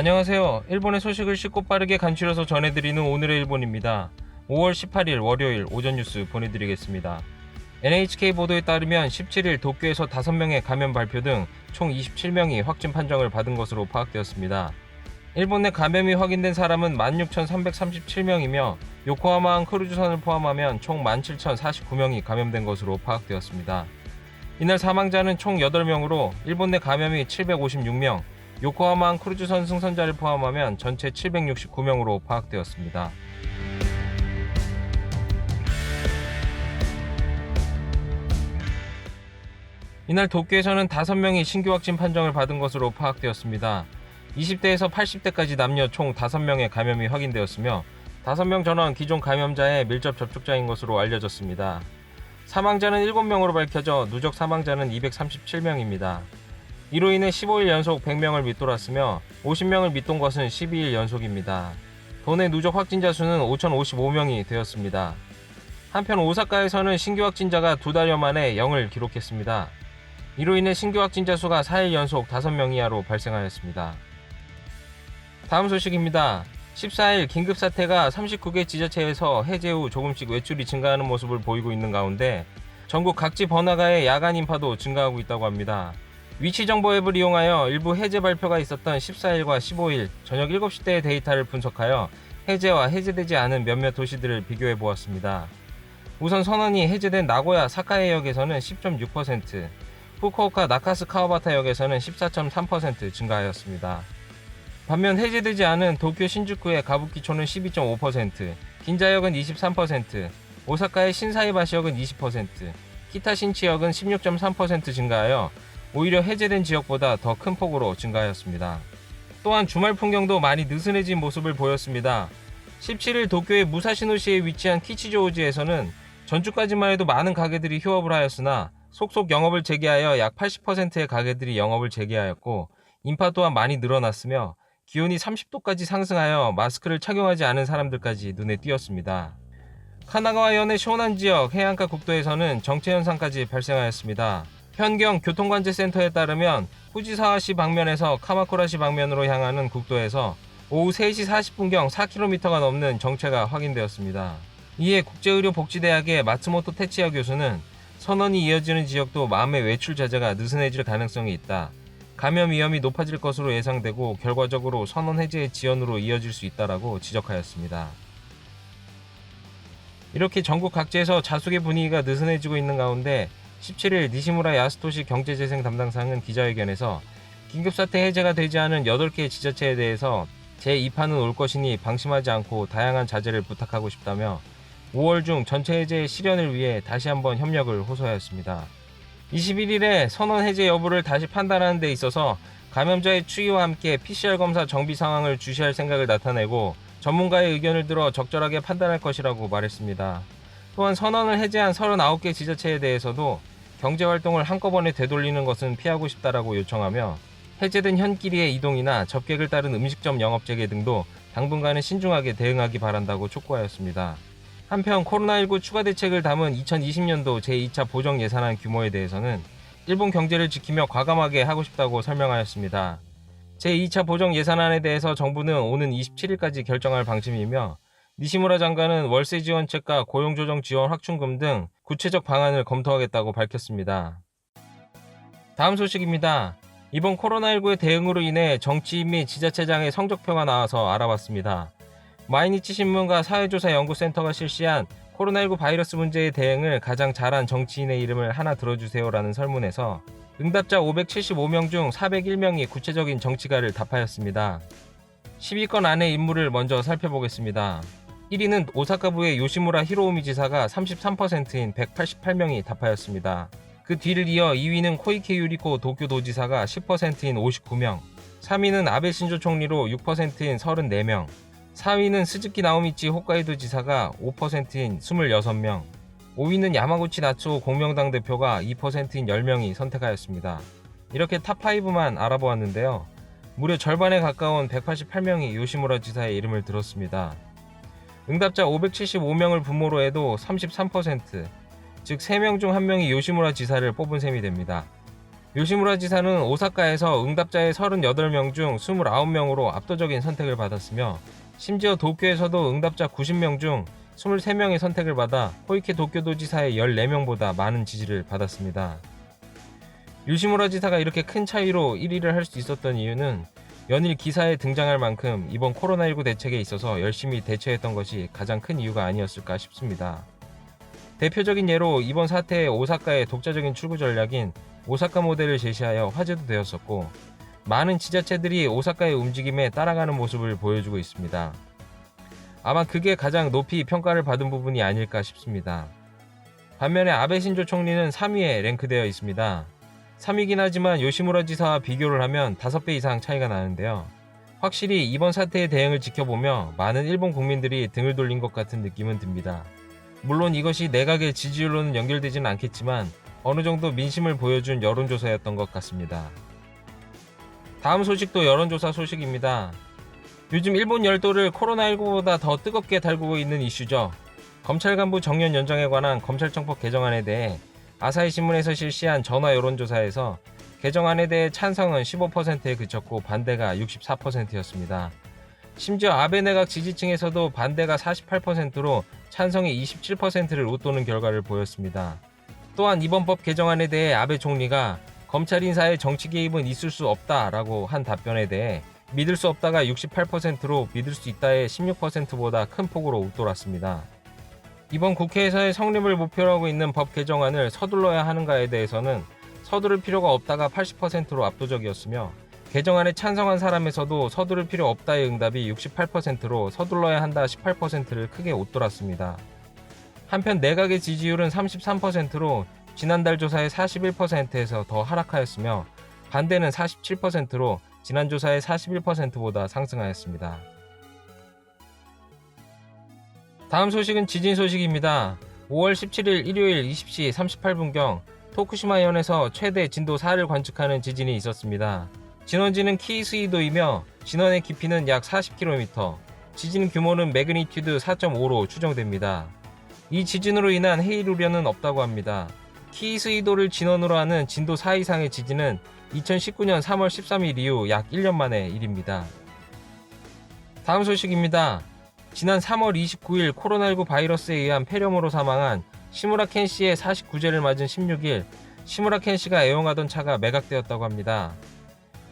안녕하세요. 일본의 소식을 쉽고 빠르게 간추려서 전해드리는 오늘의 일본입니다. 5월 18일 월요일 오전 뉴스 보내드리겠습니다. NHK 보도에 따르면 17일 도쿄에서 5명의 감염 발표 등 총 27명이 확진 판정을 받은 것으로 파악되었습니다. 일본 내 감염이 확인된 사람은 16,337명이며 요코하마항 크루즈선을 포함하면 총 17,049명이 감염된 것으로 파악되었습니다. 이날 사망자는 총 8명으로 일본 내 감염이 756명, 요코하마항 크루즈선 승선자를 포함하면 전체 769명으로 파악되었습니다. 이날 도쿄에서는 5명이 신규 확진 판정을 받은 것으로 파악되었습니다. 20대에서 80대까지 남녀 총 5명의 감염이 확인되었으며 5명 전원 기존 감염자의 밀접 접촉자인 것으로 알려졌습니다. 사망자는 7명으로 밝혀져 누적 사망자는 237명입니다. 이로 인해 15일 연속 100명을 밑돌았으며 50명을 밑돈 것은 12일 연속입니다. 도내 누적 확진자 수는 5,055명이 되었습니다. 한편 오사카에서는 신규 확진자가 두 달여 만에 0을 기록했습니다. 이로 인해 신규 확진자 수가 4일 연속 5명 이하로 발생하였습니다. 다음 소식입니다. 14일 긴급사태가 39개 지자체에서 해제 후 조금씩 외출이 증가하는 모습을 보이고 있는 가운데 전국 각지 번화가의 야간 인파도 증가하고 있다고 합니다. 위치 정보 앱을 이용하여 일부 해제 발표가 있었던 14일과 15일 저녁 7시대의 데이터를 분석하여 해제와 해제되지 않은 몇몇 도시들을 비교해 보았습니다. 우선 선언이 해제된 나고야 사카에역에서는 10.6%, 후쿠오카 나카스 카와바타 역에서는 14.3% 증가하였습니다. 반면 해제되지 않은 도쿄 신주쿠의 가부키초는 12.5%, 긴자역은 23%, 오사카의 신사이바시역은 20%, 키타 신치역은 16.3% 증가하여 오히려 해제된 지역보다 더 큰 폭으로 증가하였습니다. 또한 주말 풍경도 많이 느슨해진 모습을 보였습니다. 17일 도쿄의 무사시노시에 위치한 키치조우지에서는 전주까지만 해도 많은 가게들이 휴업을 하였으나 속속 영업을 재개하여 약 80%의 가게들이 영업을 재개하였고 인파 또한 많이 늘어났으며 기온이 30도까지 상승하여 마스크를 착용하지 않은 사람들까지 눈에 띄었습니다. 카나가와현의 쇼난 지역 해안가 국도에서는 정체 현상까지 발생하였습니다. 현경 교통관제센터에 따르면 후지사와시 방면에서 카마쿠라시 방면으로 향하는 국도에서 오후 3시 40분경 4km가 넘는 정체가 확인되었습니다. 이에 국제의료복지대학의 마츠모토 테치야 교수는 선언이 이어지는 지역도 마음의 외출 자제가 느슨해질 가능성이 있다. 감염 위험이 높아질 것으로 예상되고 결과적으로 선언 해제의 지연으로 이어질 수 있다라고 지적하였습니다. 이렇게 전국 각지에서 자숙의 분위기가 느슨해지고 있는 가운데 17일 니시무라 야스토시 경제재생 담당상은 기자회견에서 긴급사태 해제가 되지 않은 8개 지자체에 대해서 제2판은 올 것이니 방심하지 않고 다양한 자제를 부탁하고 싶다며 5월 중 전체 해제의 실현을 위해 다시 한번 협력을 호소하였습니다. 21일에 선언 해제 여부를 다시 판단하는 데 있어서 감염자의 추이와 함께 PCR 검사 정비 상황을 주시할 생각을 나타내고 전문가의 의견을 들어 적절하게 판단할 것이라고 말했습니다. 또한 선언을 해제한 39개 지자체에 대해서도 경제 활동을 한꺼번에 되돌리는 것은 피하고 싶다라고 요청하며 해제된 현끼리의 이동이나 접객을 따른 음식점 영업 재개 등도 당분간은 신중하게 대응하기 바란다고 촉구하였습니다. 한편 코로나19 추가 대책을 담은 2020년도 제2차 보정 예산안 규모에 대해서는 일본 경제를 지키며 과감하게 하고 싶다고 설명하였습니다. 제2차 보정 예산안에 대해서 정부는 오는 27일까지 결정할 방침이며 니시무라 장관은 월세 지원책과 고용조정 지원 확충금 등 구체적 방안을 검토하겠다고 밝혔습니다. 다음 소식입니다. 이번 코로나19의 대응으로 인해 정치인 및 지자체장의 성적표가 나와서 알아봤습니다. 마이니치 신문과 사회조사 연구센터가 실시한 코로나19 바이러스 문제의 대응을 가장 잘한 정치인의 이름을 하나 들어주세요라는 설문에서 응답자 575명 중 401명이 구체적인 정치가를 답하였습니다. 10위권 안의 인물을 먼저 살펴보겠습니다. 1위는 오사카부의 요시무라 히로우미 지사가 33%인 188명이 답하였습니다. 그 뒤를 이어 2위는 코이케 유리코 도쿄도지사가 10%인 59명, 3위는 아베 신조 총리로 6%인 34명, 4위는 스즈키 나오미치 홋카이도 지사가 5%인 26명, 5위는 야마구치 나츠오 공명당 대표가 2%인 10명이 선택하였습니다. 이렇게 탑5만 알아보았는데요. 무려 절반에 가까운 188명이 요시무라 지사의 이름을 들었습니다. 응답자 575명을 분모로 해도 33%, 즉 3명 중 1명이 요시무라 지사를 뽑은 셈이 됩니다. 요시무라 지사는 오사카에서 응답자의 38명 중 29명으로 압도적인 선택을 받았으며 심지어 도쿄에서도 응답자 90명 중 23명의 선택을 받아 호이케 도쿄도지사의 14명보다 많은 지지를 받았습니다. 요시무라 지사가 이렇게 큰 차이로 1위를 할 수 있었던 이유는 연일 기사에 등장할 만큼 이번 코로나19 대책에 있어서 열심히 대처했던 것이 가장 큰 이유가 아니었을까 싶습니다. 대표적인 예로 이번 사태의 오사카의 독자적인 출구 전략인 오사카 모델을 제시하여 화제도 되었었고 많은 지자체들이 오사카의 움직임에 따라가는 모습을 보여주고 있습니다. 아마 그게 가장 높이 평가를 받은 부분이 아닐까 싶습니다. 반면에 아베 신조 총리는 3위에 랭크되어 있습니다. 3위긴 하지만 요시무라 지사와 비교를 하면 5배 이상 차이가 나는데요. 확실히 이번 사태의 대응을 지켜보며 많은 일본 국민들이 등을 돌린 것 같은 느낌은 듭니다. 물론 이것이 내각의 지지율로는 연결되지는 않겠지만 어느 정도 민심을 보여준 여론조사였던 것 같습니다. 다음 소식도 여론조사 소식입니다. 요즘 일본 열도를 코로나19보다 더 뜨겁게 달구고 있는 이슈죠. 검찰 간부 정년 연장에 관한 검찰청법 개정안에 대해 아사히 신문에서 실시한 전화 여론조사에서 개정안에 대해 찬성은 15%에 그쳤고 반대가 64%였습니다. 심지어 아베 내각 지지층에서도 반대가 48%로 찬성이 27%를 웃도는 결과를 보였습니다. 또한 이번 법 개정안에 대해 아베 총리가 검찰 인사의 정치 개입은 있을 수 없다라고 한 답변에 대해 믿을 수 없다가 68%로 믿을 수 있다의 16%보다 큰 폭으로 웃돌았습니다. 이번 국회에서의 성립을 목표로 하고 있는 법 개정안을 서둘러야 하는가에 대해서는 서두를 필요가 없다가 80%로 압도적이었으며 개정안에 찬성한 사람에서도 서두를 필요 없다의 응답이 68%로 서둘러야 한다 18%를 크게 웃돌았습니다. 한편 내각의 지지율은 33%로 지난달 조사의 41%에서 더 하락하였으며 반대는 47%로 지난 조사의 41%보다 상승하였습니다. 다음 소식은 지진 소식입니다. 5월 17일 일요일 20시 38분경 토쿠시마 현에서 최대 진도 4를 관측하는 지진이 있었습니다. 진원지는 키이스이도이며 진원의 깊이는 약 40km, 지진 규모는 매그니튜드 4.5로 추정됩니다. 이 지진으로 인한 해일 우려는 없다고 합니다. 키이스이도를 진원으로 하는 진도 4 이상의 지진은 2019년 3월 13일 이후 약 1년 만의 일입니다. 다음 소식입니다. 지난 3월 29일 코로나19 바이러스에 의한 폐렴으로 사망한 시무라 켄 씨의 49제를 맞은 16일 시무라 켄 씨가 애용하던 차가 매각되었다고 합니다.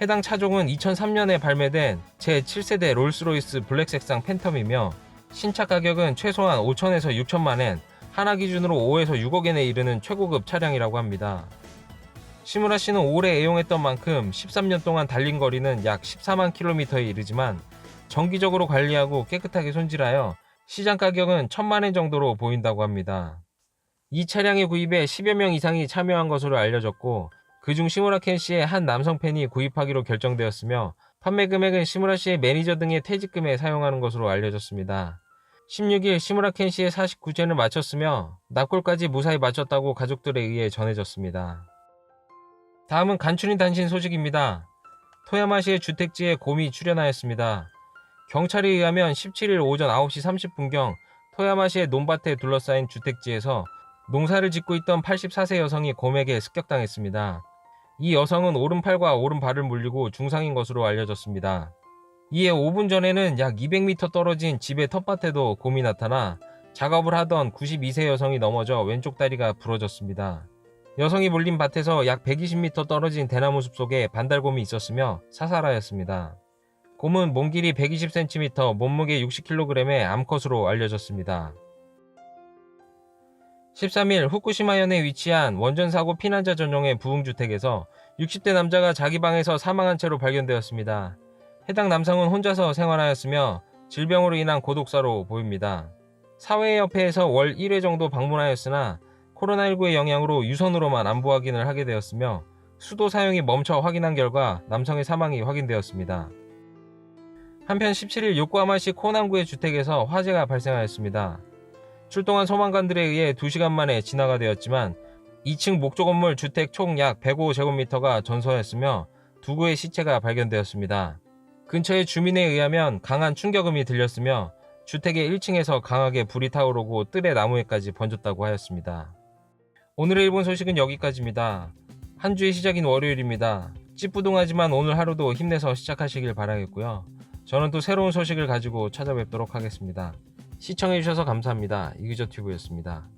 해당 차종은 2003년에 발매된 제7세대 롤스로이스 블랙 색상 팬텀이며 신차 가격은 최소한 5천에서 6천만엔, 하나 기준으로 5에서 6억엔에 이르는 최고급 차량이라고 합니다. 시무라 씨는 오래 애용했던 만큼 13년 동안 달린 거리는 약 14만 킬로미터에 이르지만 정기적으로 관리하고 깨끗하게 손질하여 시장 가격은 천만 엔 정도로 보인다고 합니다. 이 차량의 구입에 10여 명 이상이 참여한 것으로 알려졌고 그중 시무라 켄 씨의 한 남성 팬이 구입하기로 결정되었으며 판매 금액은 시무라 씨의 매니저 등의 퇴직금에 사용하는 것으로 알려졌습니다. 16일 시무라 켄 씨의 49제를 마쳤으며 납골까지 무사히 마쳤다고 가족들에 의해 전해졌습니다. 다음은 간추린 단신 소식입니다. 토야마시의 주택지에 곰이 출현하였습니다. 경찰에 의하면 17일 오전 9시 30분경 토야마시의 논밭에 둘러싸인 주택지에서 농사를 짓고 있던 84세 여성이 곰에게 습격당했습니다. 이 여성은 오른팔과 오른발을 물리고 중상인 것으로 알려졌습니다. 이에 5분 전에는 약 200m 떨어진 집의 텃밭에도 곰이 나타나 작업을 하던 92세 여성이 넘어져 왼쪽 다리가 부러졌습니다. 여성이 물린 밭에서 약 120m 떨어진 대나무 숲 속에 반달곰이 있었으며 사살하였습니다. 곰은 몸 길이 120cm, 몸무게 60kg의 암컷으로 알려졌습니다. 13일 후쿠시마현에 위치한 원전 사고 피난자 전용의 부흥주택에서 60대 남자가 자기 방에서 사망한 채로 발견되었습니다. 해당 남성은 혼자서 생활하였으며 질병으로 인한 고독사로 보입니다. 사회협회에서 월 1회 정도 방문하였으나 코로나19의 영향으로 유선으로만 안부 확인을 하게 되었으며 수도 사용이 멈춰 확인한 결과 남성의 사망이 확인되었습니다. 한편 17일 요코하마시 코난구의 주택에서 화재가 발생하였습니다. 출동한 소방관들에 의해 2시간 만에 진화가 되었지만 2층 목조 건물 주택 총 약 105제곱미터가 전소했으며 두 구의 시체가 발견되었습니다. 근처의 주민에 의하면 강한 충격음이 들렸으며 주택의 1층에서 강하게 불이 타오르고 뜰의 나무에까지 번졌다고 하였습니다. 오늘의 일본 소식은 여기까지입니다. 한 주의 시작인 월요일입니다. 찌뿌둥하지만 오늘 하루도 힘내서 시작하시길 바라겠고요. 저는 또 새로운 소식을 가지고 찾아뵙도록 하겠습니다. 시청해주셔서 감사합니다. 이기저튜브였습니다.